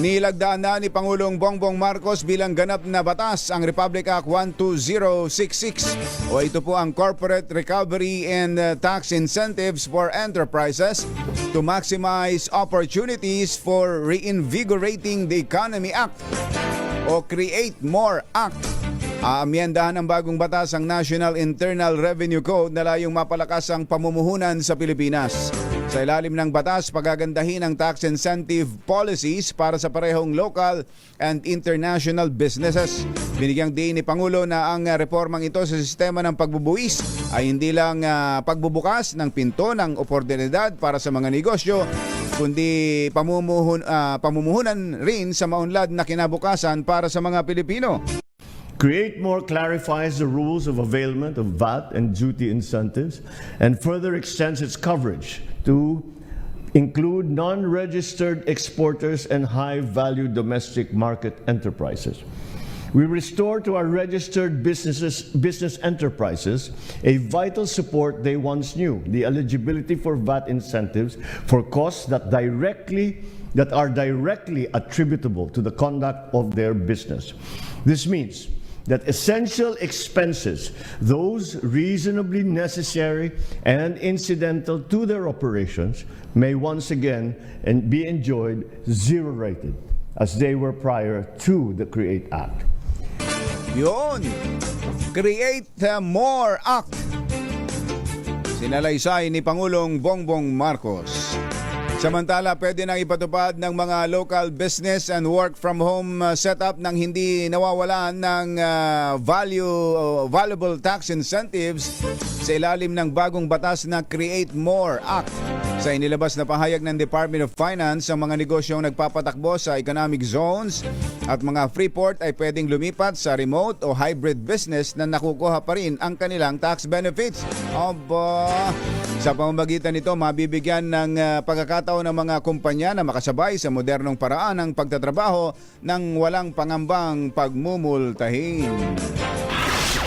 Nilagdaan na ni Pangulong Bongbong Marcos bilang ganap na batas ang Republic Act 12066 o ito po ang Corporate Recovery and uh, Tax Incentives for Enterprises to maximize opportunities for reinvigorating the Economy Act o Create More Act. Aamyendahan ng bagong batas ang National Internal Revenue Code na layong mapalakas ang pamumuhunan sa Pilipinas. Sa ilalim ng batas, pagagandahin ang tax incentive policies para sa parehong local and international businesses. Binigyang din ni Pangulo na ang ah, reformang ito sa sistema ng pagbubuwis ay hindi lang ah, pagbubukas ng pinto ng oportunidad para sa mga negosyo, kundi pamumuhun, ah, pamumuhunan rin sa maunlad na kinabukasan para sa mga Pilipino. Create More clarifies the rules of availment of VAT and duty incentives and further extends its coverage to include non-registered exporters and high-value domestic market enterprises. We restore to our registered businesses, business enterprises a vital support they once knew, the eligibility for VAT incentives for costs that directly that are directly attributable to the conduct of their business. This means that essential expenses, those reasonably necessary and incidental to their operations, may once again and be enjoyed zero rated as they were prior to the CREATE Act. Yun! Create uh, More Act. Sinalaysay ni Pangulong Bongbong Marcos. Samantala, pwede nang ipatupad ng mga local business and work from home uh, setup nang hindi nawawalan ng uh, value uh, valuable tax incentives sa ilalim ng bagong batas na Create More Act. Sa inilabas na pahayag ng Department of Finance, ang mga negosyong nagpapatakbo sa economic zones at mga freeport ay pwedeng lumipat sa remote o hybrid business na nakukuha pa rin ang kanilang tax benefits. Aba! Sa pamamagitan nito, mabibigyan ng uh, pagkakataon ng mga kumpanya na makasabay sa modernong paraan ng pagtatrabaho ng walang pangambang pagmumultahin.